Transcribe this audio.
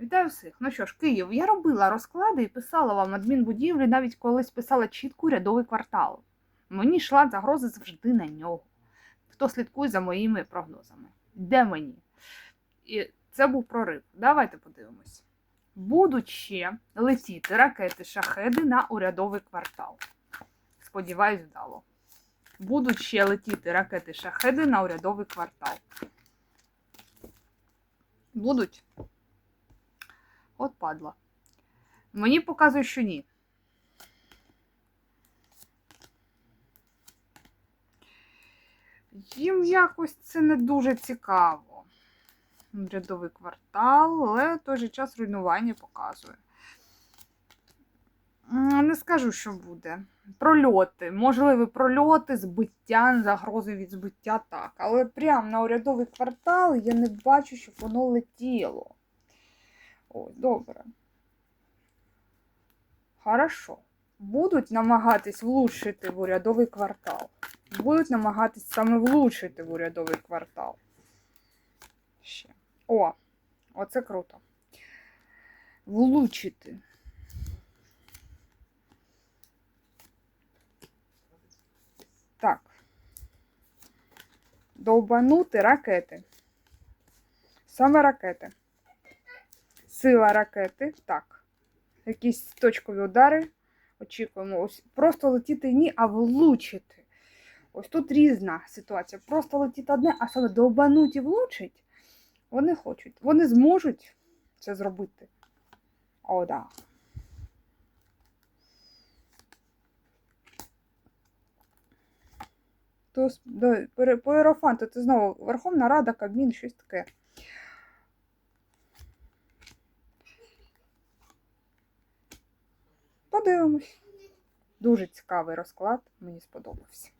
Вітаю всіх. Ну що ж, Київ, я робила розклади і писала вам адмінбудівлі, навіть колись писала чітко рядовий квартал. Мені йшла загроза завжди на нього. Хто слідкує за моїми прогнозами? Де мені? І це був прорив. Давайте подивимось. Будуть ще летіти ракети шахеди на урядовий квартал. Сподіваюсь, вдало. Будуть ще летіти ракети шахеди на урядовий квартал. Будуть? От падла. Мені показує, що ні. Їм якось це не дуже цікаво. Рядовий квартал, але в той же час руйнування показує. Не скажу, що буде. Прольоти. Можливі прольоти, збиття, загрози від збиття так. Але прямо на урядовий квартал я не бачу, щоб воно летіло. Ось, добре. Хорошо. Будуть намагатись влучити в урядовий квартал. Будуть намагатись саме влучити в урядовий квартал. Ще. О, оце круто. Влучити. Так. Довбанути ракети. Саме ракети. Сила ракети. Так. Якісь точкові удари. Очікуємо. Ось просто летіти ні, а влучити. Ось тут різна ситуація. Просто летіти одне, а саме довбануть і влучить. Вони хочуть. Вони зможуть це зробити. О, да. То, до, по Єрофанту, це знову Верховна Рада, Кабмін, щось таке. Подивимось. Дуже цікавий розклад, мені сподобався.